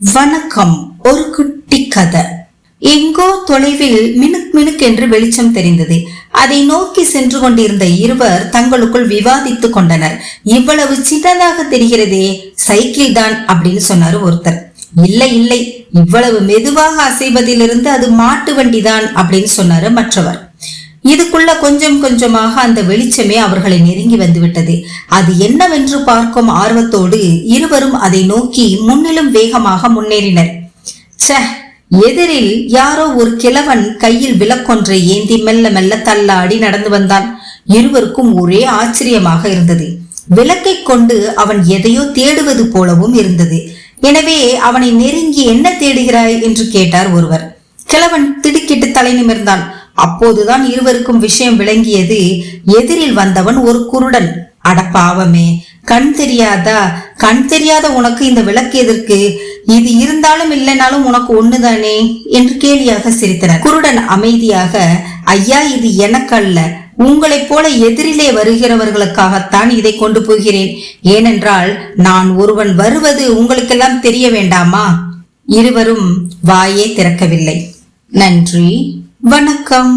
வணக்கம் ஒரு குட்டி கதை. எங்கோ தொலைவில் மினுக் மினுக் என்று வெளிச்சம் தெரிந்தது. அதை நோக்கி சென்று கொண்டிருந்த இருவர் தங்களுக்குள் விவாதித்துக் கொண்டனர். இவ்வளவு சின்னதாக தெரிகிறதே சைக்கிள் தான் அப்படின்னு சொன்னாரு ஒருத்தர். இல்லை இல்லை இவ்வளவு மெதுவாக அசைவதிலிருந்து அது மாட்டு வண்டிதான் அப்படின்னு சொன்னாரு மற்றவர். இதுக்குள்ள கொஞ்சம் கொஞ்சமாக அந்த வெளிச்சமே அவர்களை நெருங்கி வந்துவிட்டது. அது என்னவென்று பார்க்கும் ஆர்வத்தோடு இருவரும் அதை நோக்கி முன்னிலும் வேகமாக முன்னேறினர். ச எதிரில் யாரோ ஒரு கிழவன் கையில் விளக்கொன்றை ஏந்தி மெல்ல மெல்ல தள்ளாடி நடந்து வந்தான். இருவருக்கும் ஒரே ஆச்சரியமாக இருந்தது. விளக்கை கொண்டு அவன் எதையோ தேடுவது போலவும் இருந்தது. எனவே அவனை நெருங்கி என்ன தேடுகிறாய்? என்று கேட்டார் ஒருவர். கிழவன் திடுக்கிட்டு தலை நிமிர்ந்தான். அப்போதுதான் இருவருக்கும் விஷயம் விளங்கியது. எதிரில் வந்தவன் ஒரு குருடன். அடப்பாவமே கண் தெரியாதா? கண் தெரியாத உனக்கு இந்த விளக்கு எதற்கு? இது இருந்தாலும் இல்லைனாலும் உனக்கு ஒண்ணுதானே? என்று கேலியாக சிரித்தனர். குருடன் அமைதியாக ஐயா இது எனக்கல்ல. உங்களைப் போல எதிரிலே வருகிறவர்களுக்காகத்தான் இதை கொண்டு போகிறேன். ஏனென்றால் நான் ஒருவன் வருவது உங்களுக்கெல்லாம் தெரிய வேண்டாமா? இருவரும் வாயே திறக்கவில்லை. நன்றி. வணக்கம்.